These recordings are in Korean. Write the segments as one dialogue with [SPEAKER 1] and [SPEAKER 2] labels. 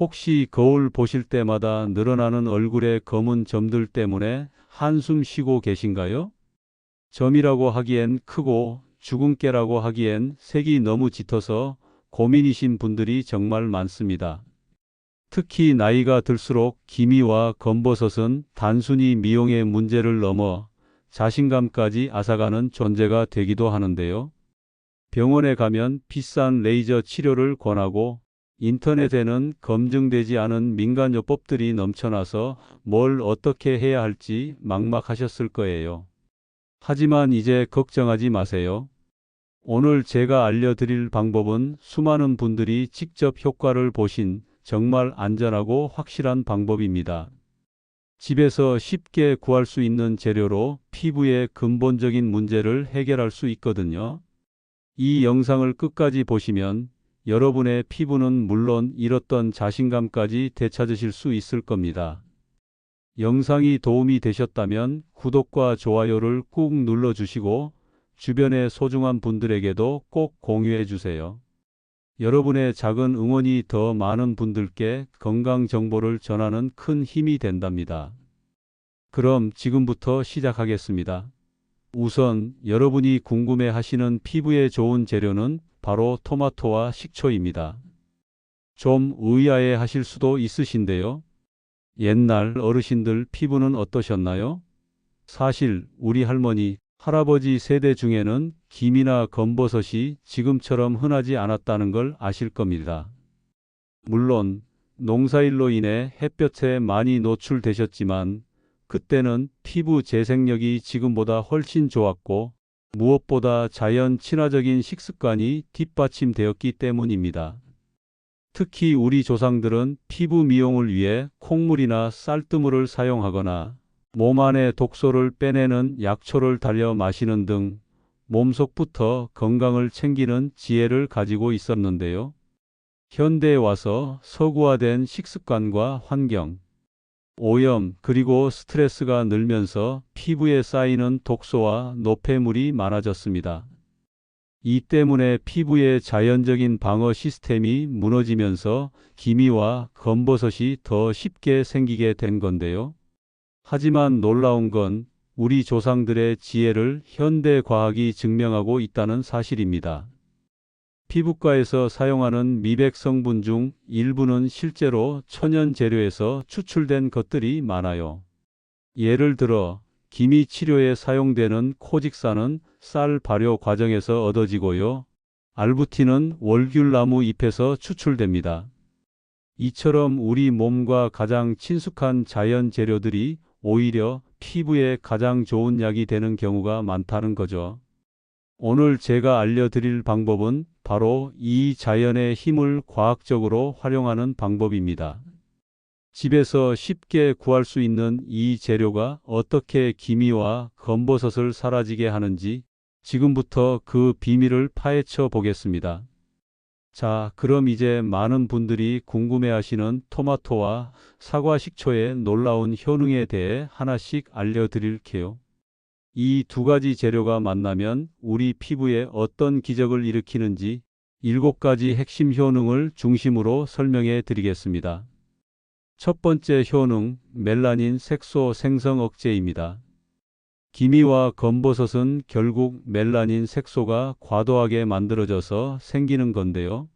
[SPEAKER 1] 혹시 거울 보실 때마다 늘어나는 얼굴의 검은 점들 때문에 한숨 쉬고 계신가요? 점이라고 하기엔 크고 주근깨라고 하기엔 색이 너무 짙어서 고민이신 분들이 정말 많습니다. 특히 나이가 들수록 기미와 검버섯은 단순히 미용의 문제를 넘어 자신감까지 앗아가는 존재가 되기도 하는데요. 병원에 가면 비싼 레이저 치료를 권하고 인터넷에는 검증되지 않은 민간요법들이 넘쳐나서 뭘 어떻게 해야 할지 막막하셨을 거예요. 하지만 이제 걱정하지 마세요. 오늘 제가 알려드릴 방법은 수많은 분들이 직접 효과를 보신 정말 안전하고 확실한 방법입니다. 집에서 쉽게 구할 수 있는 재료로 피부의 근본적인 문제를 해결할 수 있거든요. 이 영상을 끝까지 보시면 여러분의 피부는 물론 잃었던 자신감까지 되찾으실 수 있을 겁니다. 영상이 도움이 되셨다면 구독과 좋아요를 꾹 눌러주시고 주변의 소중한 분들에게도 꼭 공유해 주세요. 여러분의 작은 응원이 더 많은 분들께 건강 정보를 전하는 큰 힘이 된답니다. 그럼 지금부터 시작하겠습니다. 우선 여러분이 궁금해 하시는 피부에 좋은 재료는 바로 토마토와 식초입니다. 좀 의아해 하실 수도 있으신데요. 옛날 어르신들 피부는 어떠셨나요? 사실 우리 할머니, 할아버지 세대 중에는 김이나 검버섯이 지금처럼 흔하지 않았다는 걸 아실 겁니다. 물론 농사일로 인해 햇볕에 많이 노출되셨지만 그때는 피부 재생력이 지금보다 훨씬 좋았고 무엇보다 자연 친화적인 식습관이 뒷받침되었기 때문입니다. 특히 우리 조상들은 피부 미용을 위해 콩물이나 쌀뜨물을 사용하거나 몸 안의 독소를 빼내는 약초를 달여 마시는 등 몸속부터 건강을 챙기는 지혜를 가지고 있었는데요. 현대에 와서 서구화된 식습관과 환경, 오염, 그리고 스트레스가 늘면서 피부에 쌓이는 독소와 노폐물이 많아졌습니다. 이 때문에 피부의 자연적인 방어 시스템이 무너지면서 기미와 검버섯이 더 쉽게 생기게 된 건데요. 하지만 놀라운 건 우리 조상들의 지혜를 현대 과학이 증명하고 있다는 사실입니다. 피부과에서 사용하는 미백 성분 중 일부는 실제로 천연 재료에서 추출된 것들이 많아요. 예를 들어 기미 치료에 사용되는 코직사는 쌀 발효 과정에서 얻어지고요. 알부틴은 월귤나무 잎에서 추출됩니다. 이처럼 우리 몸과 가장 친숙한 자연 재료들이 오히려 피부에 가장 좋은 약이 되는 경우가 많다는 거죠. 오늘 제가 알려드릴 방법은 바로 이 자연의 힘을 과학적으로 활용하는 방법입니다. 집에서 쉽게 구할 수 있는 이 재료가 어떻게 기미와 검버섯을 사라지게 하는지 지금부터 그 비밀을 파헤쳐 보겠습니다. 자, 그럼 이제 많은 분들이 궁금해 하시는 토마토와 사과 식초의 놀라운 효능에 대해 하나씩 알려드릴게요. 이 두 가지 재료가 만나면 우리 피부에 어떤 기적을 일으키는지 일곱 가지 핵심 효능을 중심으로 설명해 드리겠습니다. 첫 번째 효능, 멜라닌 색소 생성 억제입니다. 기미와 검버섯은 결국 멜라닌 색소가 과도하게 만들어져서 생기는 건데요.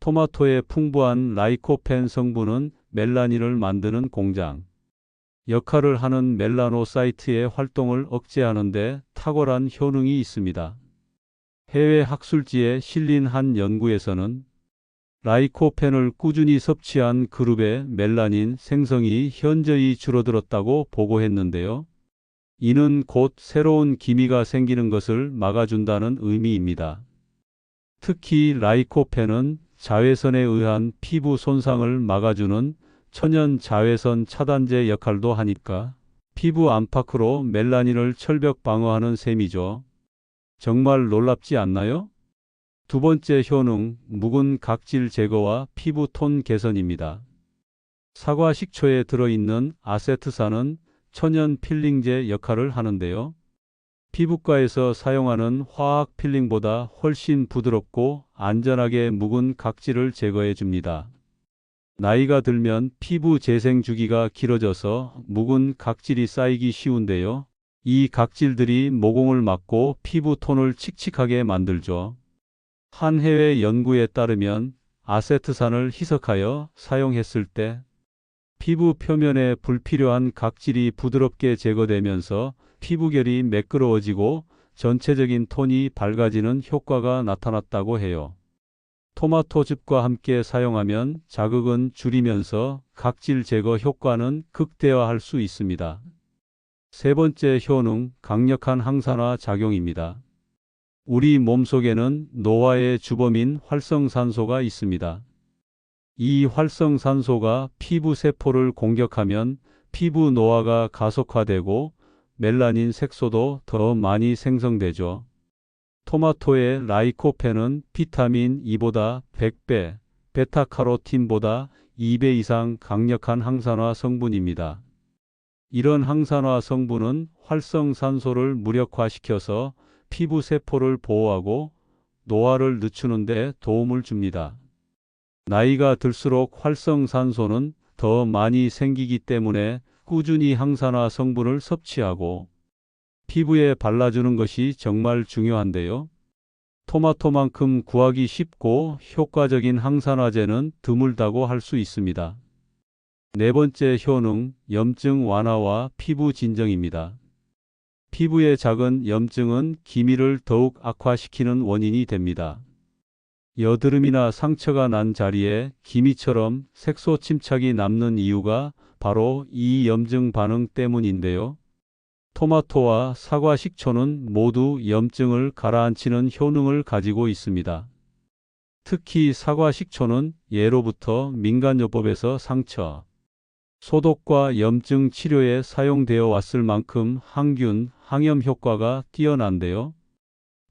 [SPEAKER 1] 토마토의 풍부한 라이코펜 성분은 멜라닌을 만드는 공장. 역할을 하는 멜라노사이트의 활동을 억제하는데 탁월한 효능이 있습니다. 해외 학술지에 실린 한 연구에서는 라이코펜을 꾸준히 섭취한 그룹의 멜라닌 생성이 현저히 줄어들었다고 보고했는데요. 이는 곧 새로운 기미가 생기는 것을 막아준다는 의미입니다. 특히 라이코펜은 자외선에 의한 피부 손상을 막아주는 천연 자외선 차단제 역할도 하니까 피부 안팎으로 멜라닌을 철벽 방어하는 셈이죠. 정말 놀랍지 않나요? 두 번째 효능, 묵은 각질 제거와 피부 톤 개선입니다. 사과 식초에 들어있는 아세트산은 천연 필링제 역할을 하는데요. 피부과에서 사용하는 화학 필링보다 훨씬 부드럽고 안전하게 묵은 각질을 제거해 줍니다. 나이가 들면 피부 재생 주기가 길어져서 묵은 각질이 쌓이기 쉬운데요. 이 각질들이 모공을 막고 피부 톤을 칙칙하게 만들죠. 한 해외 연구에 따르면 아세트산을 희석하여 사용했을 때 피부 표면에 불필요한 각질이 부드럽게 제거되면서 피부결이 매끄러워지고 전체적인 톤이 밝아지는 효과가 나타났다고 해요. 토마토즙과 함께 사용하면 자극은 줄이면서 각질 제거 효과는 극대화할 수 있습니다. 세 번째 효능, 강력한 항산화 작용입니다. 우리 몸속에는 노화의 주범인 활성산소가 있습니다. 이 활성산소가 피부 세포를 공격하면 피부 노화가 가속화되고 멜라닌 색소도 더 많이 생성되죠. 토마토의 라이코펜은 비타민 E보다 100배, 베타카로틴보다 2배 이상 강력한 항산화 성분입니다. 이런 항산화 성분은 활성산소를 무력화시켜서 피부 세포를 보호하고 노화를 늦추는 데 도움을 줍니다. 나이가 들수록 활성산소는 더 많이 생기기 때문에 꾸준히 항산화 성분을 섭취하고 피부에 발라주는 것이 정말 중요한데요. 토마토만큼 구하기 쉽고 효과적인 항산화제는 드물다고 할 수 있습니다. 네 번째 효능, 염증 완화와 피부 진정입니다. 피부에 작은 염증은 기미를 더욱 악화시키는 원인이 됩니다. 여드름이나 상처가 난 자리에 기미처럼 색소 침착이 남는 이유가 바로 이 염증 반응 때문인데요. 토마토와 사과 식초는 모두 염증을 가라앉히는 효능을 가지고 있습니다. 특히 사과 식초는 예로부터 민간요법에서 상처, 소독과 염증 치료에 사용되어 왔을 만큼 항균, 항염 효과가 뛰어난데요.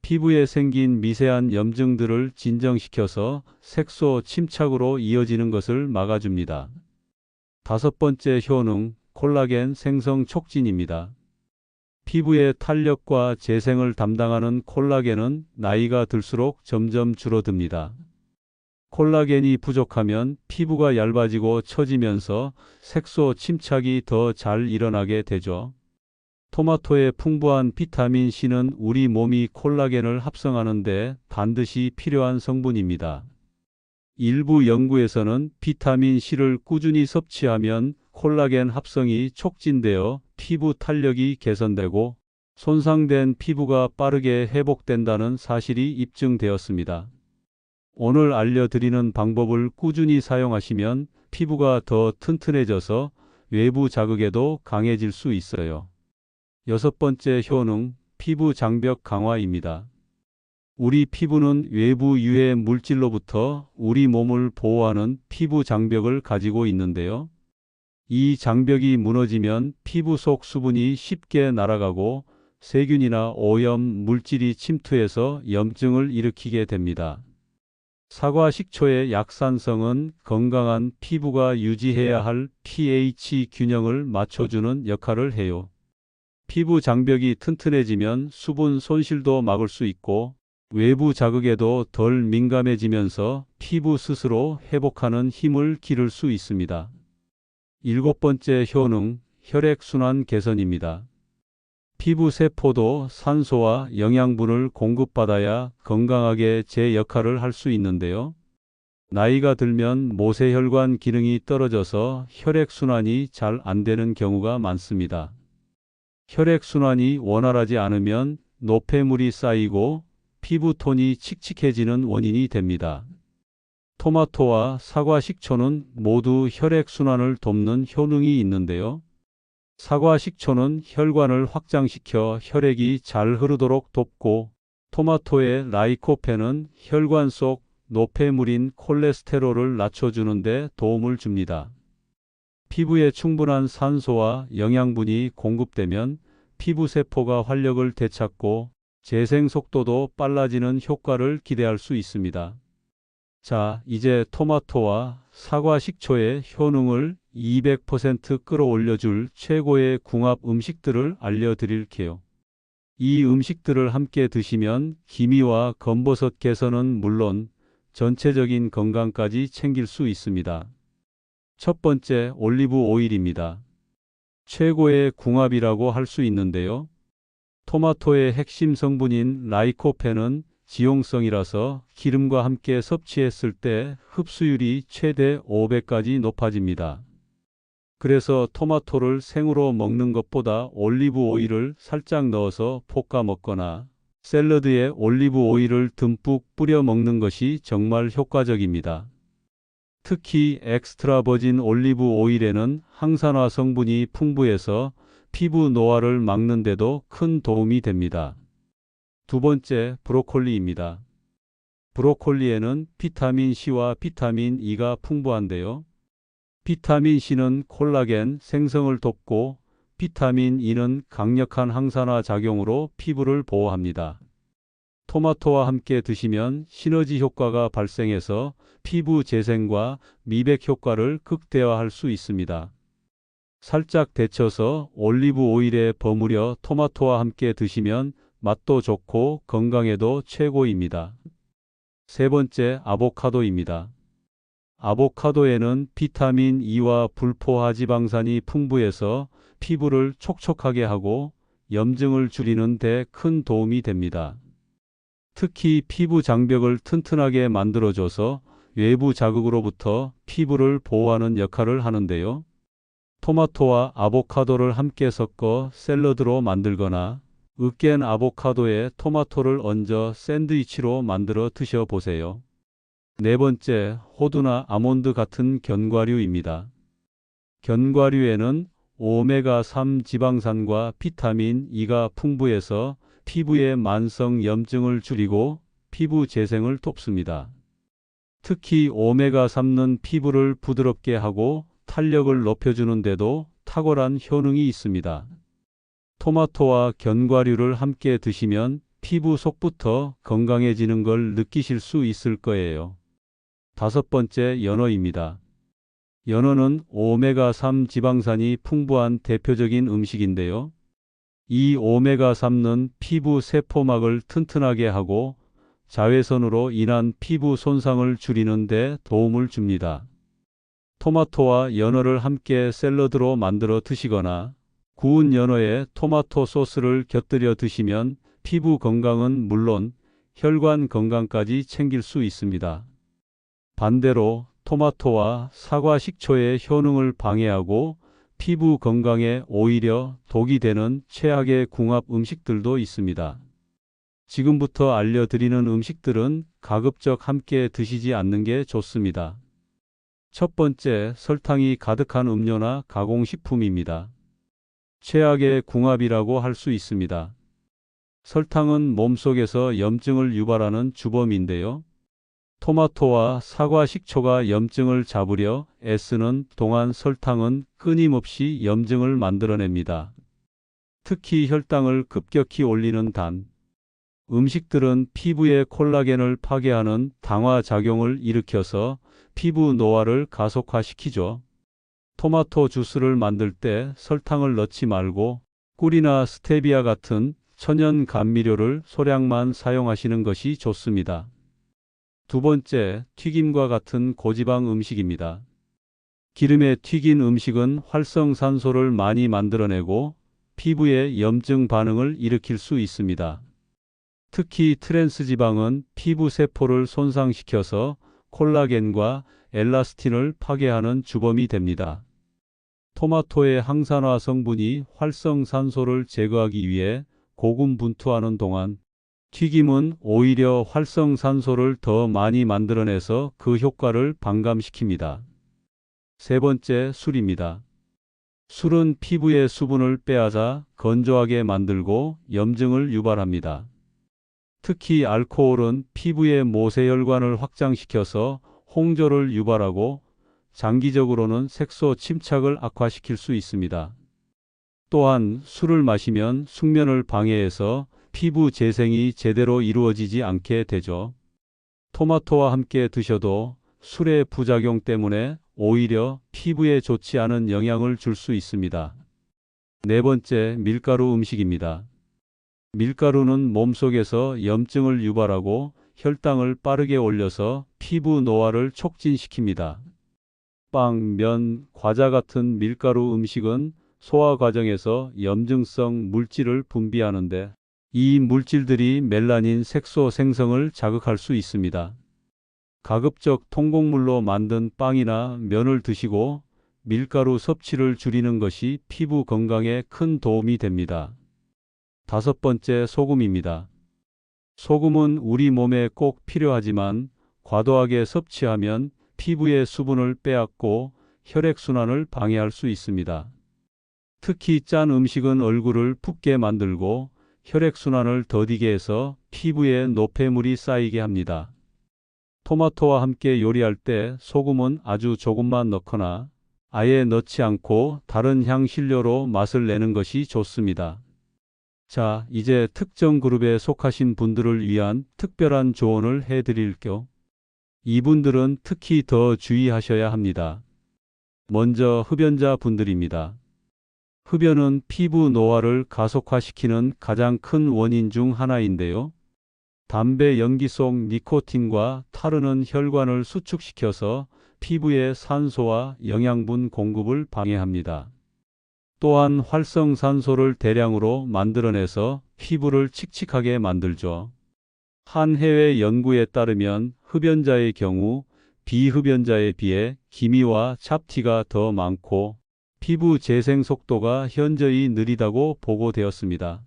[SPEAKER 1] 피부에 생긴 미세한 염증들을 진정시켜서 색소 침착으로 이어지는 것을 막아줍니다. 다섯 번째 효능, 콜라겐 생성 촉진입니다. 피부의 탄력과 재생을 담당하는 콜라겐은 나이가 들수록 점점 줄어듭니다. 콜라겐이 부족하면 피부가 얇아지고 처지면서 색소 침착이 더 잘 일어나게 되죠. 토마토의 풍부한 비타민 C는 우리 몸이 콜라겐을 합성하는데 반드시 필요한 성분입니다. 일부 연구에서는 비타민 C를 꾸준히 섭취하면 콜라겐 합성이 촉진되어 피부 탄력이 개선되고 손상된 피부가 빠르게 회복된다는 사실이 입증되었습니다. 오늘 알려드리는 방법을 꾸준히 사용하시면 피부가 더 튼튼해져서 외부 자극에도 강해질 수 있어요. 여섯 번째 효능, 피부 장벽 강화입니다. 우리 피부는 외부 유해 물질로부터 우리 몸을 보호하는 피부 장벽을 가지고 있는데요. 이 장벽이 무너지면 피부 속 수분이 쉽게 날아가고 세균이나 오염 물질이 침투해서 염증을 일으키게 됩니다. 사과 식초의 약산성은 건강한 피부가 유지해야 할 pH 균형을 맞춰주는 역할을 해요. 피부 장벽이 튼튼해지면 수분 손실도 막을 수 있고 외부 자극에도 덜 민감해지면서 피부 스스로 회복하는 힘을 기를 수 있습니다. 일곱 번째 효능, 혈액순환 개선입니다. 피부 세포도 산소와 영양분을 공급받아야 건강하게 제 역할을 할 수 있는데요. 나이가 들면 모세혈관 기능이 떨어져서 혈액순환이 잘 안 되는 경우가 많습니다. 혈액순환이 원활하지 않으면 노폐물이 쌓이고 피부톤이 칙칙해지는 원인이 됩니다. 토마토와 사과 식초는 모두 혈액순환을 돕는 효능이 있는데요. 사과 식초는 혈관을 확장시켜 혈액이 잘 흐르도록 돕고 토마토의 라이코펜은 혈관 속 노폐물인 콜레스테롤을 낮춰주는데 도움을 줍니다. 피부에 충분한 산소와 영양분이 공급되면 피부 세포가 활력을 되찾고 재생 속도도 빨라지는 효과를 기대할 수 있습니다. 자, 이제 토마토와 사과 식초의 효능을 200% 끌어올려줄 최고의 궁합 음식들을 알려드릴게요. 이 음식들을 함께 드시면 기미와 검버섯 개선은 물론 전체적인 건강까지 챙길 수 있습니다. 첫 번째 올리브 오일입니다. 최고의 궁합이라고 할 수 있는데요. 토마토의 핵심 성분인 라이코펜은 지용성이라서 기름과 함께 섭취했을 때 흡수율이 최대 5배까지 높아집니다. 그래서 토마토를 생으로 먹는 것보다 올리브 오일을 살짝 넣어서 볶아 먹거나 샐러드에 올리브 오일을 듬뿍 뿌려 먹는 것이 정말 효과적입니다. 특히 엑스트라 버진 올리브 오일에는 항산화 성분이 풍부해서 피부 노화를 막는데도 큰 도움이 됩니다. 두 번째, 브로콜리입니다. 브로콜리에는 비타민 C와 비타민 E가 풍부한데요. 비타민 C는 콜라겐 생성을 돕고 비타민 E는 강력한 항산화 작용으로 피부를 보호합니다. 토마토와 함께 드시면 시너지 효과가 발생해서 피부 재생과 미백 효과를 극대화할 수 있습니다. 살짝 데쳐서 올리브 오일에 버무려 토마토와 함께 드시면 맛도 좋고 건강에도 최고입니다. 세 번째, 아보카도입니다. 아보카도에는 비타민 E와 불포화 지방산이 풍부해서 피부를 촉촉하게 하고 염증을 줄이는 데 큰 도움이 됩니다. 특히 피부 장벽을 튼튼하게 만들어줘서 외부 자극으로부터 피부를 보호하는 역할을 하는데요. 토마토와 아보카도를 함께 섞어 샐러드로 만들거나 으깬 아보카도에 토마토를 얹어 샌드위치로 만들어 드셔보세요. 네 번째, 호두나 아몬드 같은 견과류입니다. 견과류에는 오메가3 지방산과 비타민 E가 풍부해서 피부의 만성 염증을 줄이고 피부 재생을 돕습니다. 특히 오메가3는 피부를 부드럽게 하고 탄력을 높여주는데도 탁월한 효능이 있습니다. 토마토와 견과류를 함께 드시면 피부 속부터 건강해지는 걸 느끼실 수 있을 거예요. 다섯 번째 연어입니다. 연어는 오메가3 지방산이 풍부한 대표적인 음식인데요. 이 오메가3는 피부 세포막을 튼튼하게 하고 자외선으로 인한 피부 손상을 줄이는 데 도움을 줍니다. 토마토와 연어를 함께 샐러드로 만들어 드시거나 구운 연어에 토마토 소스를 곁들여 드시면 피부 건강은 물론 혈관 건강까지 챙길 수 있습니다. 반대로 토마토와 사과 식초의 효능을 방해하고 피부 건강에 오히려 독이 되는 최악의 궁합 음식들도 있습니다. 지금부터 알려드리는 음식들은 가급적 함께 드시지 않는 게 좋습니다. 첫 번째, 설탕이 가득한 음료나 가공식품입니다. 최악의 궁합이라고 할 수 있습니다. 설탕은 몸속에서 염증을 유발하는 주범인데요. 토마토와 사과 식초가 염증을 잡으려 애쓰는 동안 설탕은 끊임없이 염증을 만들어냅니다. 특히 혈당을 급격히 올리는 단, 음식들은 피부의 콜라겐을 파괴하는 당화 작용을 일으켜서 피부 노화를 가속화시키죠. 토마토 주스를 만들 때 설탕을 넣지 말고 꿀이나 스테비아 같은 천연 감미료를 소량만 사용하시는 것이 좋습니다. 두 번째, 튀김과 같은 고지방 음식입니다. 기름에 튀긴 음식은 활성산소를 많이 만들어내고 피부에 염증 반응을 일으킬 수 있습니다. 특히 트랜스 지방은 피부 세포를 손상시켜서 콜라겐과 엘라스틴을 파괴하는 주범이 됩니다. 토마토의 항산화 성분이 활성산소를 제거하기 위해 고군분투하는 동안 튀김은 오히려 활성산소를 더 많이 만들어내서 그 효과를 반감시킵니다. 세 번째, 술입니다. 술은 피부의 수분을 빼앗아 건조하게 만들고 염증을 유발합니다. 특히 알코올은 피부의 모세혈관을 확장시켜서 홍조를 유발하고 장기적으로는 색소 침착을 악화시킬 수 있습니다. 또한 술을 마시면 숙면을 방해해서 피부 재생이 제대로 이루어지지 않게 되죠. 토마토와 함께 드셔도 술의 부작용 때문에 오히려 피부에 좋지 않은 영향을 줄 수 있습니다. 네 번째, 밀가루 음식입니다. 밀가루는 몸속에서 염증을 유발하고 혈당을 빠르게 올려서 피부 노화를 촉진시킵니다. 빵, 면, 과자 같은 밀가루 음식은 소화 과정에서 염증성 물질을 분비하는데 이 물질들이 멜라닌 색소 생성을 자극할 수 있습니다. 가급적 통곡물로 만든 빵이나 면을 드시고 밀가루 섭취를 줄이는 것이 피부 건강에 큰 도움이 됩니다. 다섯 번째 소금입니다. 소금은 우리 몸에 꼭 필요하지만 과도하게 섭취하면 피부의 수분을 빼앗고 혈액순환을 방해할 수 있습니다. 특히 짠 음식은 얼굴을 붓게 만들고 혈액순환을 더디게 해서 피부에 노폐물이 쌓이게 합니다. 토마토와 함께 요리할 때 소금은 아주 조금만 넣거나 아예 넣지 않고 다른 향신료로 맛을 내는 것이 좋습니다. 자, 이제 특정 그룹에 속하신 분들을 위한 특별한 조언을 해드릴게요. 이분들은 특히 더 주의하셔야 합니다. 먼저 흡연자 분들입니다. 흡연은 피부 노화를 가속화시키는 가장 큰 원인 중 하나인데요. 담배 연기 속 니코틴과 타르는 혈관을 수축시켜서 피부에 산소와 영양분 공급을 방해합니다. 또한 활성산소를 대량으로 만들어내서 피부를 칙칙하게 만들죠. 한 해외 연구에 따르면 흡연자의 경우 비흡연자에 비해 기미와 잡티가 더 많고 피부 재생 속도가 현저히 느리다고 보고되었습니다.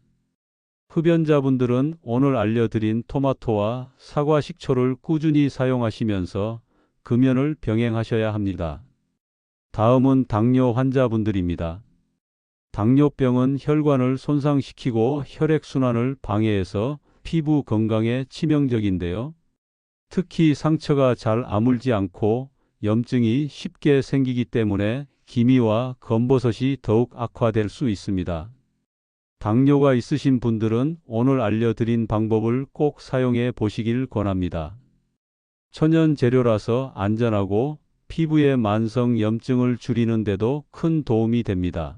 [SPEAKER 1] 흡연자분들은 오늘 알려드린 토마토와 사과 식초를 꾸준히 사용하시면서 금연을 병행하셔야 합니다. 다음은 당뇨 환자분들입니다. 당뇨병은 혈관을 손상시키고 혈액순환을 방해해서 피부 건강에 치명적인데요. 특히 상처가 잘 아물지 않고 염증이 쉽게 생기기 때문에 기미와 검버섯이 더욱 악화될 수 있습니다. 당뇨가 있으신 분들은 오늘 알려드린 방법을 꼭 사용해 보시길 권합니다. 천연 재료라서 안전하고 피부의 만성 염증을 줄이는데도 큰 도움이 됩니다.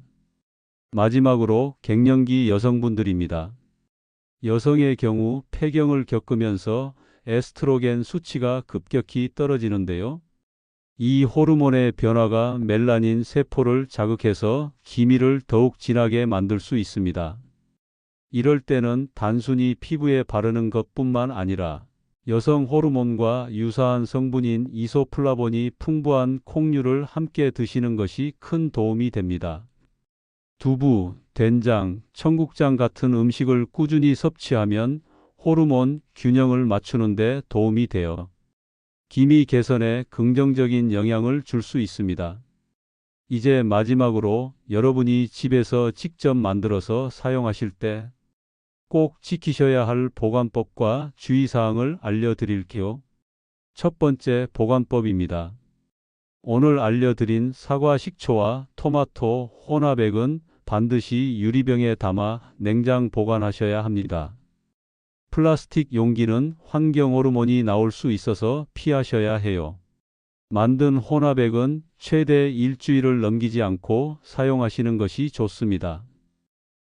[SPEAKER 1] 마지막으로 갱년기 여성분들입니다. 여성의 경우 폐경을 겪으면서 에스트로겐 수치가 급격히 떨어지는데요. 이 호르몬의 변화가 멜라닌 세포를 자극해서 기미를 더욱 진하게 만들 수 있습니다. 이럴 때는 단순히 피부에 바르는 것뿐만 아니라 여성 호르몬과 유사한 성분인 이소플라본이 풍부한 콩류를 함께 드시는 것이 큰 도움이 됩니다. 두부, 된장, 청국장 같은 음식을 꾸준히 섭취하면 호르몬 균형을 맞추는데 도움이 되어 기미 개선에 긍정적인 영향을 줄 수 있습니다. 이제 마지막으로 여러분이 집에서 직접 만들어서 사용하실 때 꼭 지키셔야 할 보관법과 주의사항을 알려드릴게요. 첫 번째 보관법입니다. 오늘 알려드린 사과 식초와 토마토 혼합액은 반드시 유리병에 담아 냉장 보관하셔야 합니다. 플라스틱 용기는 환경 호르몬이 나올 수 있어서 피하셔야 해요. 만든 혼합액은 최대 일주일을 넘기지 않고 사용하시는 것이 좋습니다.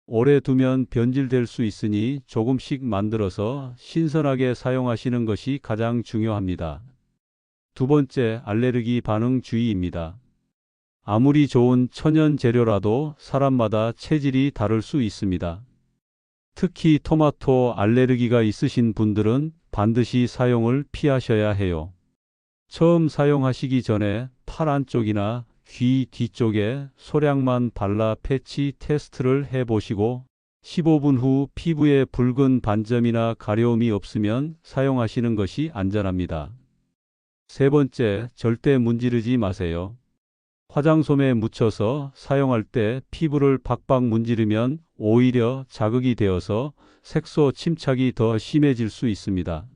[SPEAKER 1] 오래 두면 변질될 수 있으니 조금씩 만들어서 신선하게 사용하시는 것이 가장 중요합니다. 두 번째, 알레르기 반응 주의입니다. 아무리 좋은 천연 재료라도 사람마다 체질이 다를 수 있습니다. 특히 토마토 알레르기가 있으신 분들은 반드시 사용을 피하셔야 해요. 처음 사용하시기 전에 팔 안쪽이나 귀 뒤쪽에 소량만 발라 패치 테스트를 해보시고 15분 후 피부에 붉은 반점이나 가려움이 없으면 사용하시는 것이 안전합니다. 세 번째, 절대 문지르지 마세요. 화장솜에 묻혀서 사용할 때 피부를 박박 문지르면 오히려 자극이 되어서 색소 침착이 더 심해질 수 있습니다.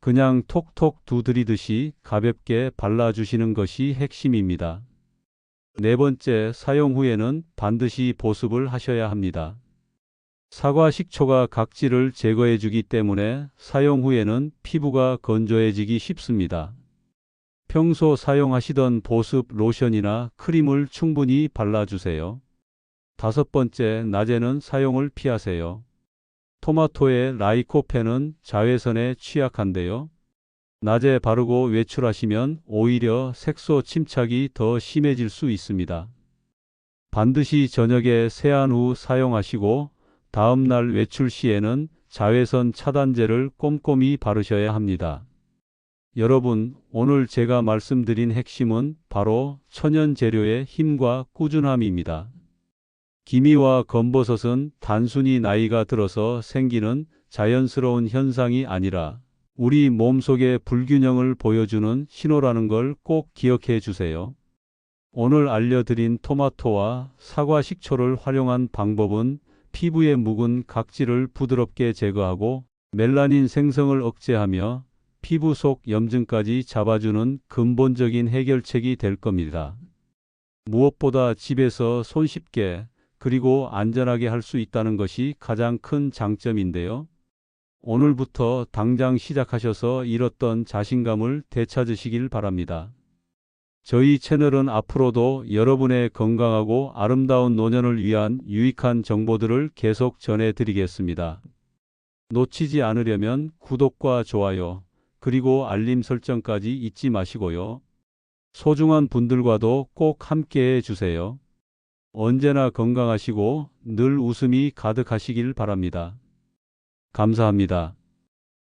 [SPEAKER 1] 그냥 톡톡 두드리듯이 가볍게 발라주시는 것이 핵심입니다. 네 번째, 사용 후에는 반드시 보습을 하셔야 합니다. 사과 식초가 각질을 제거해 주기 때문에 사용 후에는 피부가 건조해지기 쉽습니다. 평소 사용하시던 보습 로션이나 크림을 충분히 발라주세요. 다섯 번째, 낮에는 사용을 피하세요. 토마토의 라이코펜은 자외선에 취약한데요. 낮에 바르고 외출하시면 오히려 색소 침착이 더 심해질 수 있습니다. 반드시 저녁에 세안 후 사용하시고 다음 날 외출 시에는 자외선 차단제를 꼼꼼히 바르셔야 합니다. 여러분, 오늘 제가 말씀드린 핵심은 바로 천연 재료의 힘과 꾸준함입니다. 기미와 검버섯은 단순히 나이가 들어서 생기는 자연스러운 현상이 아니라 우리 몸속의 불균형을 보여주는 신호라는 걸 꼭 기억해 주세요. 오늘 알려드린 토마토와 사과 식초를 활용한 방법은 피부에 묵은 각질을 부드럽게 제거하고 멜라닌 생성을 억제하며 피부 속 염증까지 잡아주는 근본적인 해결책이 될 겁니다. 무엇보다 집에서 손쉽게 그리고 안전하게 할 수 있다는 것이 가장 큰 장점인데요. 오늘부터 당장 시작하셔서 잃었던 자신감을 되찾으시길 바랍니다. 저희 채널은 앞으로도 여러분의 건강하고 아름다운 노년을 위한 유익한 정보들을 계속 전해드리겠습니다. 놓치지 않으려면 구독과 좋아요, 그리고 알림 설정까지 잊지 마시고요. 소중한 분들과도 꼭 함께 해주세요. 언제나 건강하시고 늘 웃음이 가득하시길 바랍니다. 감사합니다.